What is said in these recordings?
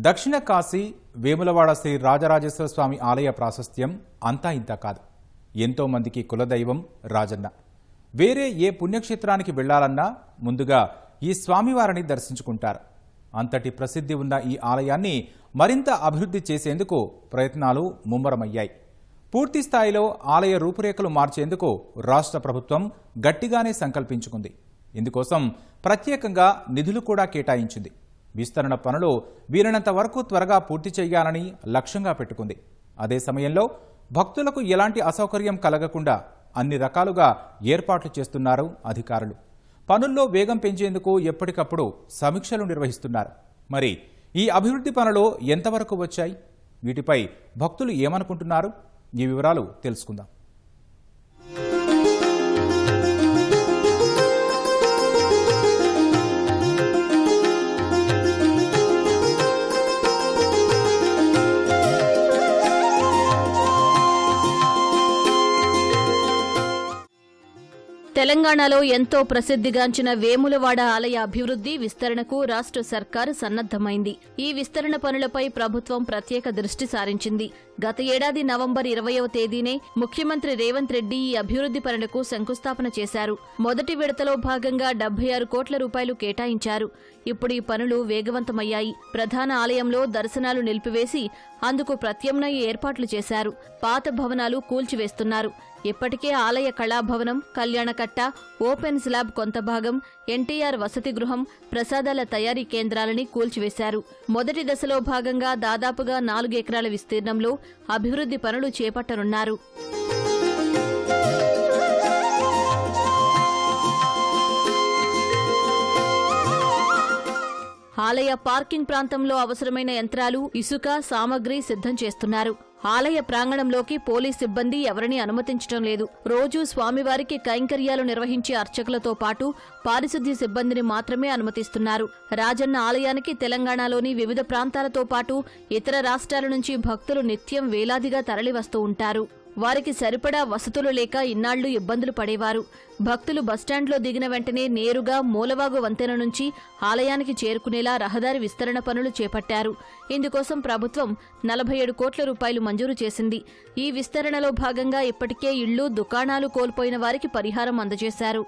దక్షిణ కాశీ వేములవాడ శ్రీ రాజరాజేశ్వర స్వామి ఆలయ ప్రాశస్త్యం అంతా ఇంత కాదు. ఎంతో మందికి కులదైవం రాజన్న. వేరే ఏ పుణ్యక్షేత్రానికి వెళ్ళాలన్నా ముందుగా ఈ స్వామివారిని దర్శించుకుంటారు. అంతటి ప్రసిద్ధి ఉన్న ఈ ఆలయాన్ని మరింత అభివృద్ధి చేసేందుకు ప్రయత్నాలు ముమ్మరమయ్యాయి. పూర్తి స్థాయిలో ఆలయ రూపురేఖలు మార్చేందుకు రాష్ట్ర ప్రభుత్వం గట్టిగానే సంకల్పించుకుంది. ఇందుకోసం ప్రత్యేకంగా నిధులు కూడా కేటాయించింది. విస్తరణ పనులు వీలైనంత వరకు త్వరగా పూర్తి చేయాలని లక్ష్యంగా పెట్టుకుంది. అదే సమయంలో భక్తులకు ఎలాంటి అసౌకర్యం కలగకుండా అన్ని రకాలుగా ఏర్పాట్లు చేస్తున్నారు అధికారులు. పనుల్లో వేగం పెంచేందుకు ఎప్పటికప్పుడు సమీక్షలు నిర్వహిస్తున్నారు. మరి ఈ అభివృద్ధి పనులు ఎంతవరకు వచ్చాయి? వీటిపై భక్తులు ఏమనుకుంటున్నారు? ఈ వివరాలు తెలుసుకుందాం. తెలంగాణలో ఎంతో ప్రసిద్ధిగాంచిన వేములవాడ ఆలయ అభివృద్ధి విస్తరణకు రాష్ట్ర సర్కారు సన్నద్దమైంది ఈ విస్తరణ పనులపై ప్రభుత్వం ప్రత్యేక దృష్టి సారించింది. గత ఏడాది నవంబర్ ఇరవయవ తేదీనే ముఖ్యమంత్రి రేవంత్ రెడ్డి ఈ అభివృద్ధి పనులకు శంకుస్థాపన చేశారు. మొదటి విడతలో భాగంగా డెబ్బై ఆరు కోట్ల రూపాయలు కేటాయించారు. ఇప్పుడు ఈ పనులు వేగవంతమయ్యాయి. ప్రధాన ఆలయంలో దర్శనాలు నిలిపివేసి అందుకు ప్రత్యామ్నాయ ఏర్పాట్లు చేశారు. పాత భవనాలు కూల్చివేస్తున్నారు. ఇప్పటికే ఆలయ కళాభవనం కళ్యాణకట్ట ఓపెన్ స్లాబ్ కొంత భాగం ఎన్టీఆర్ వసతి గృహం ప్రసాదాల తయారీ కేంద్రాలని కూల్చివేశారు. మొదటి దశలో భాగంగా దాదాపుగా నాలుగు ఎకరాల విస్తీర్ణంలో అభివృద్ధి పనులు చేపట్టనున్నారు. ఆలయ పార్కింగ్ ప్రాంతంలో అవసరమైన యంత్రాలు ఇసుక సామగ్రి సిద్ధం చేస్తున్నారు. ఆలయ ప్రాంగణంలోకి పోలీస్ సిబ్బంది ఎవరిని అనుమతించడం లేదు. రోజూ స్వామివారికి కైంకర్యాలు నిర్వహించే అర్చకులతో పాటు పారిశుద్ధ్య సిబ్బందిని మాత్రమే అనుమతిస్తున్నారు. రాజన్న ఆలయానికి తెలంగాణలోని వివిధ ప్రాంతాలతో పాటు ఇతర రాష్ట్రాల నుంచి భక్తులు నిత్యం వేలాదిగా తరలివస్తూ ఉంటారు. వారికి సరిపడా వసతులు లేక ఇన్నాళ్ళు ఇబ్బందులు పడేవారు. భక్తులు బస్టాండ్లో దిగిన వెంటనే నేరుగా మూలవాగు వంతెన నుంచి ఆలయానికి చేరుకునేలా రహదారి విస్తరణ పనులు చేపట్టారు. ఇందుకోసం ప్రభుత్వం నలభై ఏడు కోట్ల రూపాయలు మంజూరు చేసింది. ఈ విస్తరణలో భాగంగా ఇప్పటికే ఇళ్ళు దుకాణాలు కోల్పోయిన వారికి పరిహారం అందజేశారు.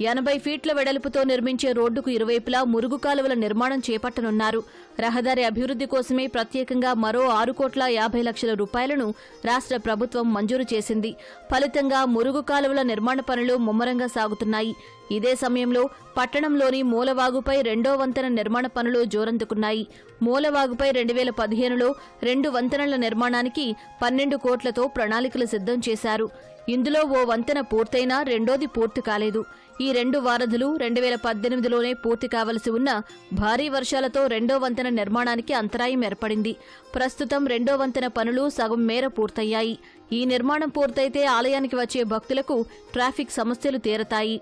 ఎనభై ఫీట్ల వెడల్పుతో నిర్మించే రోడ్డుకు ఇరువైపులా మురుగు కాలువల నిర్మాణం చేపట్టనున్నారు. రహదారి అభివృద్ధి కోసమే ప్రత్యేకంగా మరో ఆరు కోట్ల యాభై లక్షల రూపాయలను రాష్ట్ర ప్రభుత్వం మంజూరు చేసింది. ఫలితంగా మురుగు కాలువల నిర్మాణ పనులు ముమ్మరంగా సాగుతున్నాయి. ఇదే సమయంలో పట్టణంలోని మూలవాగుపై రెండో వంతెన నిర్మాణ పనులు జోరందుకున్నాయి. మూలవాగుపై రెండు వేల పదిహేనులో రెండు వంతెనల నిర్మాణానికి పన్నెండు కోట్లతో ప్రణాళికలు సిద్ధం చేశారు. ఇందులో ఓ వంతెన పూర్తయినా రెండోది పూర్తి కాలేదు. ఈ రెండు వారధులు రెండు వేల పద్దెనిమిదిలోనే పూర్తి కావలసి ఉన్న భారీ వర్షాలతో రెండో వంతెన నిర్మాణానికి అంతరాయం ఏర్పడింది. ప్రస్తుతం రెండో వంతెన పనులు సగం మేర పూర్తయ్యాయి. ఈ నిర్మాణం పూర్తయితే ఆలయానికి వచ్చే భక్తులకు ట్రాఫిక్ సమస్యలు తీరతాయి.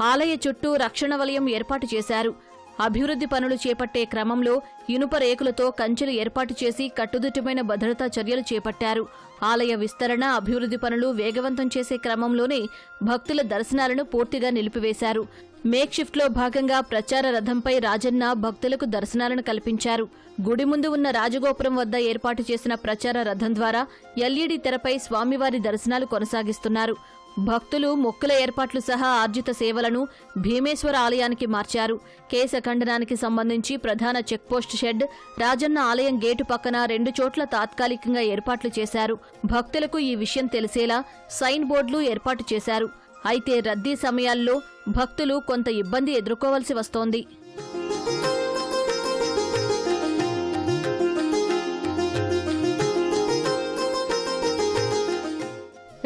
ఆలయ చుట్టూ రక్షణ వలయం ఏర్పాటు చేశారు. అభివృద్ధి పనులు చేపట్టే క్రమంలో ఇనుప రేకులతో కంచెలు ఏర్పాటు చేసి కట్టుదిట్టమైన భద్రతా చర్యలు చేపట్టారు. ఆలయ విస్తరణ అభివృద్ధి పనులు వేగవంతం చేసే క్రమంలోనే భక్తుల దర్శనాలను పూర్తిగా నిలిపివేశారు. మేక్ షిఫ్ట్లో భాగంగా ప్రచార రథంపై రాజన్న భక్తులకు దర్శనాలను కల్పించారు. గుడి ముందు ఉన్న రాజగోపురం వద్ద ఏర్పాటు చేసిన ప్రచార రథం ద్వారా ఎల్ఈడీ తెరపై స్వామివారి దర్శనాలు కొనసాగిస్తున్నారు. భక్తులు మొక్కుల ఏర్పాట్లు సహా ఆర్జిత సేవలను భీమేశ్వర ఆలయానికి మార్చారు. కేశ ఖండనానికి సంబంధించి ప్రధాన చెక్పోస్ట్ షెడ్ రాజన్న ఆలయం గేటు పక్కన రెండు చోట్ల తాత్కాలికంగా ఏర్పాట్లు చేశారు. భక్తులకు ఈ విషయం తెలిసేలా సైన్ బోర్డులు ఏర్పాటు చేశారు. అయితే రద్దీ సమయాల్లో భక్తులు కొంత ఇబ్బంది ఎదుర్కోవలసి వస్తోంది.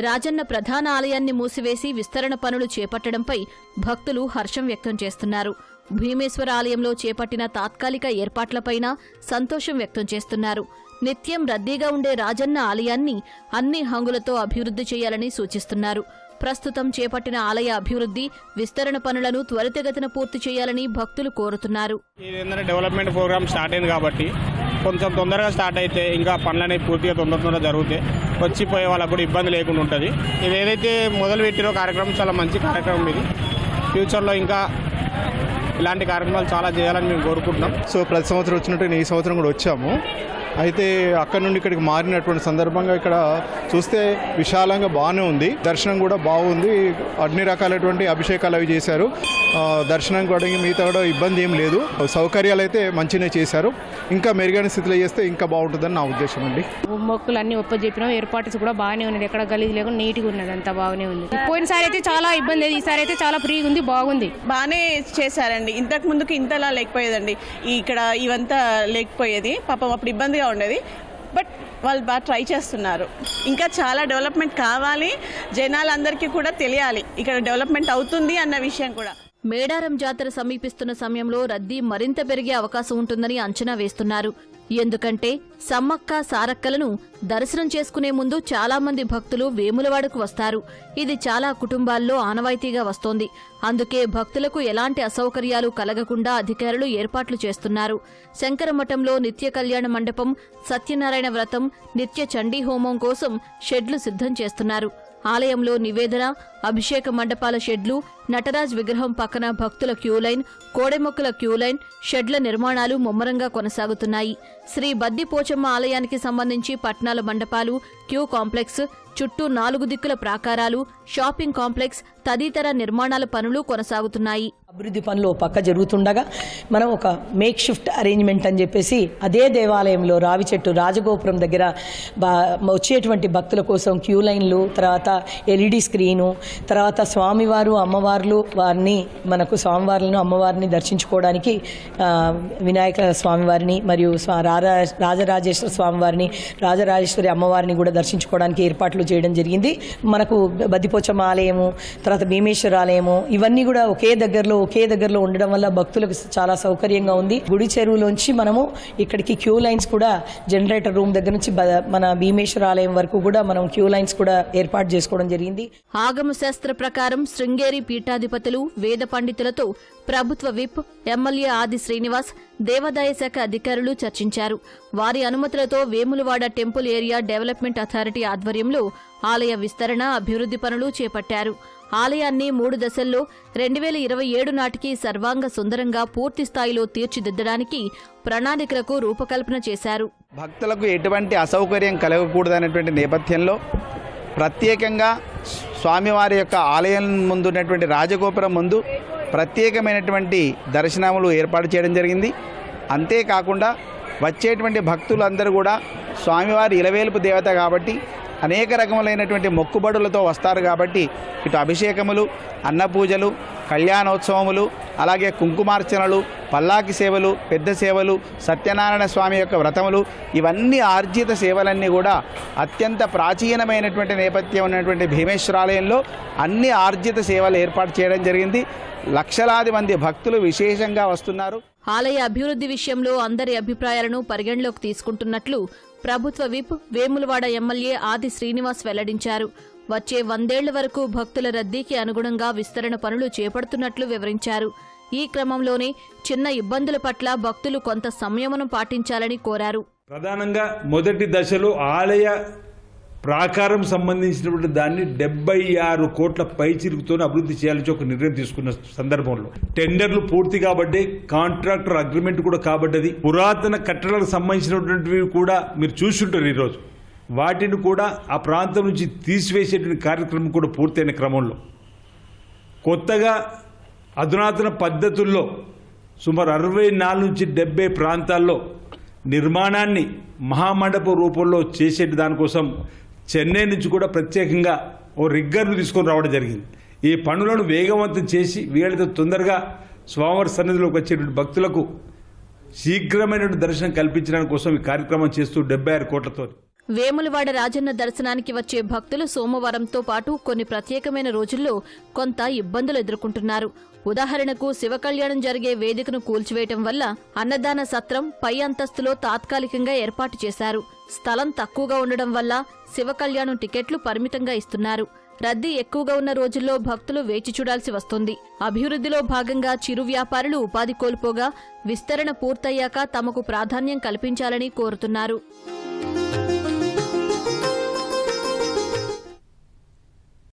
రాజన్న ప్రధాన ఆలయాన్ని మూసివేసి విస్తరణ పనులు చేపట్టడంపై భక్తులు హర్షం వ్యక్తం చేస్తున్నారు. భీమేశ్వర ఆలయంలో చేపట్టిన తాత్కాలిక ఏర్పాట్లపైన సంతోషం వ్యక్తం చేస్తున్నారు. నిత్యం రద్దీగా ఉండే రాజన్న ఆలయాన్ని అన్ని హంగులతో అభివృద్ధి చేయాలని సూచిస్తున్నారు. ప్రస్తుతం చేపట్టిన ఆలయ అభివృద్ధి విస్తరణ పనులను త్వరితగతిన పూర్తి చేయాలని భక్తులు కోరుతున్నారు. డెవలప్మెంట్ ప్రోగ్రామ్ స్టార్ట్ అయింది కాబట్టి కొంచెం తొందరగా స్టార్ట్ అయితే ఇంకా పనులు అనేవి పూర్తిగా తొందర తొందరగా జరుగుతాయి. వచ్చిపోయే వాళ్ళకు కూడా ఇబ్బంది లేకుండా ఉంటుంది. ఇది ఏదైతే మొదలు పెట్టిరో కార్యక్రమం చాలా మంచి కార్యక్రమం ఇది. ఫ్యూచర్లో ఇంకా ఇలాంటి కార్యక్రమాలు చాలా చేయాలని మేము కోరుకుంటున్నాం. సో ప్రతి సంవత్సరం వచ్చినట్టు ఈ సంవత్సరం కూడా వచ్చాము. అయితే అక్కడ నుండి ఇక్కడికి మారినటువంటి సందర్భంగా ఇక్కడ చూస్తే విశాలంగా బాగానే ఉంది. దర్శనం కూడా బాగుంది. అన్ని రకాలైనటువంటి అభిషేకాలు అవి చేశారు. దర్శనం కూడా మిగతా కూడా ఇబ్బంది ఏం లేదు. సౌకర్యాలు అయితే మంచిగానే చేశారు. ఇంకా మెరుగైన స్థితిలో చేస్తే ఇంకా బాగుంటుందని నా ఉద్దేశం అండి. మొక్కులు అన్ని ఒప్పజెప్పినాం. ఏర్పాటు కూడా బాగానే ఉన్నది. ఎక్కడ గలీజ్ లేకుండా నీట్గా ఉన్నది. అంతా బాగానే ఉంది. పోయినసారి అయితే చాలా ఇబ్బంది అయింది ఈసారి అయితే చాలా ఫ్రీగా ఉంది బాగుంది. బాగానే చేశారండి. ఇంతకు ముందుకు ఇంతలా లేకపోయేదండి. ఇక్కడ ఇవంతా లేకపోయేది. పాపం అప్పుడు ఇబ్బందిగా ఉండేది. బట్ వాళ్ళు బాగా ట్రై చేస్తున్నారు. ఇంకా చాలా డెవలప్మెంట్ కావాలి. జనాలందరికీ కూడా తెలియాలి. ఇక్కడ డెవలప్మెంట్ అవుతుంది అన్న విషయం కూడా. మేడారం జాతర సమీపిస్తున్న సమయంలో రద్దీ మరింత పెరిగే అవకాశం ఉంటుందని అంచనా వేస్తున్నారు. ఎందుకంటే సమ్మక్క సారక్కలను దర్శనం చేసుకునే ముందు చాలామంది భక్తులు వేములవాడకు వస్తారు. ఇది చాలా కుటుంబాల్లో ఆనవాయితీగా వస్తోంది. అందుకే భక్తులకు ఎలాంటి అసౌకర్యాలు కలగకుండా అధికారులు ఏర్పాట్లు చేస్తున్నారు. శంకరమఠంలో నిత్య కళ్యాణ మండపం సత్యనారాయణ వ్రతం నిత్య చండీ హోమం కోసం షెడ్లు సిద్ధం చేస్తున్నారు. ఆలయంలో నివేదన అభిషేక మండపాల షెడ్లు నటరాజ్ విగ్రహం పక్కన భక్తుల క్యూలైన్ కోడెమొక్కల క్యూలైన్ షెడ్ల నిర్మాణాలు ముమ్మరంగా కొనసాగుతున్నాయి. శ్రీ బద్ది పోచమ్మ ఆలయానికి సంబంధించి పట్నాల మండపాలు క్యూ కాంప్లెక్స్ చుట్టూ నాలుగు దిక్కుల ప్రాకారాలు షాపింగ్ కాంప్లెక్స్ తదితర నిర్మాణాల పనులు కొనసాగుతున్నాయి. అభివృద్ధి పనులు పక్క జరుగుతుండగా మనం ఒక మేక్ షిఫ్ట్ అరేంజ్మెంట్ అని చెప్పేసి అదే దేవాలయంలో రావి చెట్టు రాజగోపురం దగ్గర బా వచ్చేటువంటి భక్తుల కోసం క్యూ లైన్లు తర్వాత ఎల్ఈడి స్క్రీను తర్వాత స్వామివారు అమ్మవార్లు వారిని మనకు స్వామివార్లను అమ్మవారిని దర్శించుకోవడానికి వినాయక స్వామివారిని మరియు స్వా రాజరాజేశ్వర స్వామివారిని రాజరాజేశ్వరి అమ్మవారిని కూడా దర్శించుకోవడానికి ఏర్పాట్లు చేయడం జరిగింది. మనకు బద్దిపోచమ్మ ఆలయము తర్వాత భీమేశ్వర ఆలయము ఇవన్నీ కూడా ఒకే దగ్గరలో ఒకే దగ్గరలో ఉండడం వల్ల భక్తులకు చాలా సౌకర్యంగా ఉంది. గుడి చెరువులోంచి మనము ఇక్కడికి క్యూ లైన్స్ కూడా జనరేటర్ రూమ్ దగ్గర నుంచి మన భీమేశ్వర ఆలయం వరకు కూడా మనం క్యూ లైన్స్ కూడా ఏర్పాటు చేసుకోవడం జరిగింది. ఆగమ శాస్త్ర ప్రకారం శృంగేరి పీఠాధిపతులు వేద పండితులతో ప్రభుత్వ విప్ ఎమ్మెల్యే ఆది శ్రీనివాస్ దేవాదాయ శాఖ అధికారులు చర్చించారు. వారి అనుమతులతో Vemulawada temple area development authority ఆధ్వర్యంలో ఆలయ విస్తరణ అభివృద్ధి పనులు చేపట్టారు. ఆలయాన్ని మూడు దశల్లో రెండు వేల ఇరవై ఏడు నాటికి సర్వాంగ సుందరంగా పూర్తి స్థాయిలో తీర్చిదిద్దడానికి ప్రణాళికలకు రూపకల్పన చేశారు. భక్తులకు ఎటువంటి అసౌకర్యం కలగకూడదనేటువంటి నేపథ్యంలో ప్రత్యేకంగా స్వామివారి యొక్క ఆలయం ముందున్నటువంటి రాజగోపురం ముందు ప్రత్యేకమైనటువంటి దర్శనములు ఏర్పాటు చేయడం జరిగింది. అంతేకాకుండా వచ్చేటువంటి భక్తులందరూ కూడా స్వామివారి ఇలవేలుపు దేవత కాబట్టి అనేక రకములైనటువంటి మొక్కుబడులతో వస్తారు కాబట్టి ఇటు అభిషేకములు అన్నపూజలు కళ్యాణోత్సవములు అలాగే కుంకుమార్చనలు పల్లాకి సేవలు పెద్ద సేవలు సత్యనారాయణ స్వామి యొక్క వ్రతములు ఇవన్నీ ఆర్జిత సేవలన్నీ కూడా అత్యంత ప్రాచీనమైనటువంటి నేపథ్యం ఉన్నటువంటి భీమేశ్వరాలయంలో అన్ని ఆర్జిత సేవలు ఏర్పాటు చేయడం జరిగింది. లక్షలాది మంది భక్తులు విశేషంగా వస్తున్నారు. ఆలయ అభివృద్ధి విషయంలో అందరి అభిప్రాయాలను పరిగణలోకి తీసుకుంటున్నట్లు ప్రభుత్వ విప్ వేములవాడ ఎమ్మెల్యే ఆది శ్రీనివాస్ వెల్లడించారు. వచ్చే వందేళ్ళ వరకు భక్తుల రద్దీకి అనుగుణంగా విస్తరణ పనులు చేపడుతున్నట్లు వివరించారు. ఈ క్రమంలోనే చిన్న ఇబ్బందుల పట్ల భక్తులు కొంత సంయమనం పాటించాలని కోరారు. ప్రధానంగా మొదటి దశలో ఆలయ ప్రాకారం సంబంధించినటువంటి దాన్ని డెబ్బై ఆరు కోట్ల పైచిరుకుతో అభివృద్ధి చేయాలని ఒక నిర్ణయం తీసుకున్న సందర్భంలో. టెండర్లు పూర్తి కాబట్టి కాంట్రాక్టర్ అగ్రిమెంట్ కూడా కాబడ్డది. పురాతన కట్టడాలకు సంబంధించినటువంటివి కూడా మీరు చూసుంటారు ఈరోజు. వాటిని కూడా ఆ ప్రాంతం నుంచి తీసివేసేటువంటి కార్యక్రమం కూడా పూర్తయిన క్రమంలో. కొత్తగా అధునాతన పద్ధతుల్లో సుమారు అరవై నాలుగు నుంచి డెబ్బై ప్రాంతాల్లో నిర్మాణాన్ని మహామండప రూపంలో చేసే దానికోసం చెన్నై నుంచి కూడా ప్రత్యేకంగా ఓ రిగ్గర్ను తీసుకొని రావడం జరిగింది. ఈ పనులను వేగవంతం చేసి వీళ్ళతో తొందరగా స్వామివారి సన్నిధిలోకి వచ్చేటువంటి భక్తులకు శీఘ్రమైనటువంటి దర్శనం కల్పించడానికి కోసం ఈ కార్యక్రమం చేస్తూ డెబ్బై ఆరు కోట్లతో వేములవాడ రాజన్న దర్శనానికి వచ్చే భక్తులు సోమవారంతో పాటు కొన్ని ప్రత్యేకమైన రోజుల్లో కొంత ఇబ్బందులు ఎదుర్కొంటున్నారు. ఉదాహరణకు శివ కళ్యాణం జరిగే వేదికను కూల్చివేయటం వల్ల అన్నదాన సత్రం పై అంతస్తులో తాత్కాలికంగా ఏర్పాటు చేశారు. స్థలం తక్కువగా ఉండడం వల్ల శివ కళ్యాణం టికెట్లు పరిమితంగా ఇస్తున్నారు. రద్దీ ఎక్కువగా ఉన్న రోజుల్లో భక్తులు వేచి చూడాల్సి వస్తుంది. అభివృద్ధిలో భాగంగా చిరు వ్యాపారులు ఉపాధి కోల్పోగా విస్తరణ పూర్తయ్యాక తమకు ప్రాధాన్యం కల్పించాలని కోరుతున్నారు.